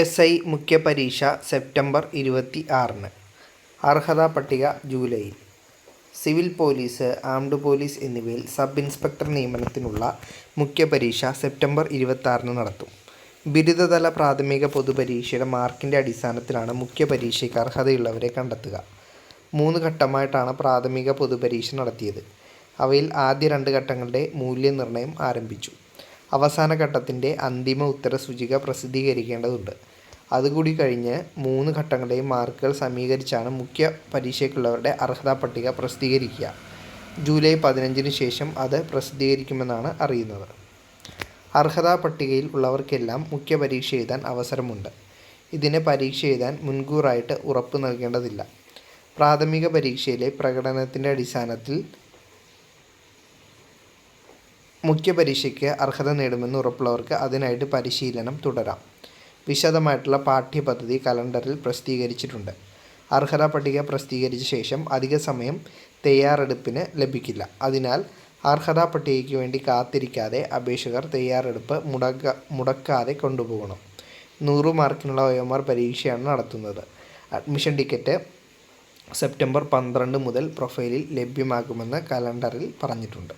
S I മുഖ്യപരീക്ഷ September ഇരുപത്തി ആറിന്. അർഹതാ പട്ടിക ജൂലൈയിൽ സിവിൽ പോലീസ് ആംഡ് പോലീസ് എന്നിവയിൽ സബ് ഇൻസ്പെക്ടർ നിയമനത്തിനുള്ള മുഖ്യ പരീക്ഷ സെപ്റ്റംബർ ഇരുപത്തി നടത്തും. ബിരുദതല പ്രാഥമിക പൊതുപരീക്ഷയുടെ മാർക്കിന്റെ അടിസ്ഥാനത്തിലാണ് മുഖ്യ പരീക്ഷയ്ക്ക് അർഹതയുള്ളവരെ കണ്ടെത്തുക. മൂന്ന് ഘട്ടമായിട്ടാണ് പ്രാഥമിക പൊതുപരീക്ഷ നടത്തിയത്. അവയിൽ ആദ്യ രണ്ട് ഘട്ടങ്ങളുടെ മൂല്യനിർണയം ആരംഭിച്ചു. അവസാന ഘട്ടത്തിന്റെ അന്തിമ ഉത്തരസൂചിക പ്രസിദ്ധീകരിക്കേണ്ടതുണ്ട്. അതുകൂടി കഴിഞ്ഞ് മൂന്ന് ഘട്ടങ്ങളുടെയും മാർക്കുകൾ സമീകരിച്ചാണ് മുഖ്യ പരീക്ഷയ്ക്കുള്ളവരുടെ അർഹതാ പട്ടിക പ്രസിദ്ധീകരിക്കുക. ജൂലൈ പതിനഞ്ചിന് ശേഷം അത് പ്രസിദ്ധീകരിക്കുമെന്നാണ് അറിയുന്നത്. അർഹതാ പട്ടികയിൽ ഉള്ളവർക്കെല്ലാം മുഖ്യ പരീക്ഷ എഴുതാൻ അവസരമുണ്ട്. ഇതിന് പരീക്ഷ എഴുതാൻ മുൻകൂറായിട്ട് ഉറപ്പ് നൽകേണ്ടതില്ല. പ്രാഥമിക പരീക്ഷയിലെ പ്രകടനത്തിന്റെ അടിസ്ഥാനത്തിൽ മുഖ്യ പരീക്ഷയ്ക്ക് അർഹത നേടുമെന്ന് ഉറപ്പുള്ളവർക്ക് അതിനായിട്ട് പരിശീലനം തുടരാം. വിശദമായിട്ടുള്ള പാഠ്യപദ്ധതി കലണ്ടറിൽ പ്രസിദ്ധീകരിച്ചിട്ടുണ്ട്. അർഹതാ പട്ടിക പ്രസിദ്ധീകരിച്ച ശേഷം അധിക സമയം തയ്യാറെടുപ്പിന് ലഭിക്കില്ല. അതിനാൽ അർഹതാ പട്ടികയ്ക്ക് വേണ്ടി കാത്തിരിക്കാതെ അപേക്ഷകർ തയ്യാറെടുപ്പ് മുടക്ക മുടക്കാതെ കൊണ്ടുപോകണം. നൂറ് മാർക്കിനുള്ള ഒ എം ആർ പരീക്ഷയാണ് നടത്തുന്നത്. അഡ്മിഷൻ ടിക്കറ്റ് സെപ്റ്റംബർ പന്ത്രണ്ട് മുതൽ പ്രൊഫൈലിൽ ലഭ്യമാകുമെന്ന് കലണ്ടറിൽ പറഞ്ഞിട്ടുണ്ട്.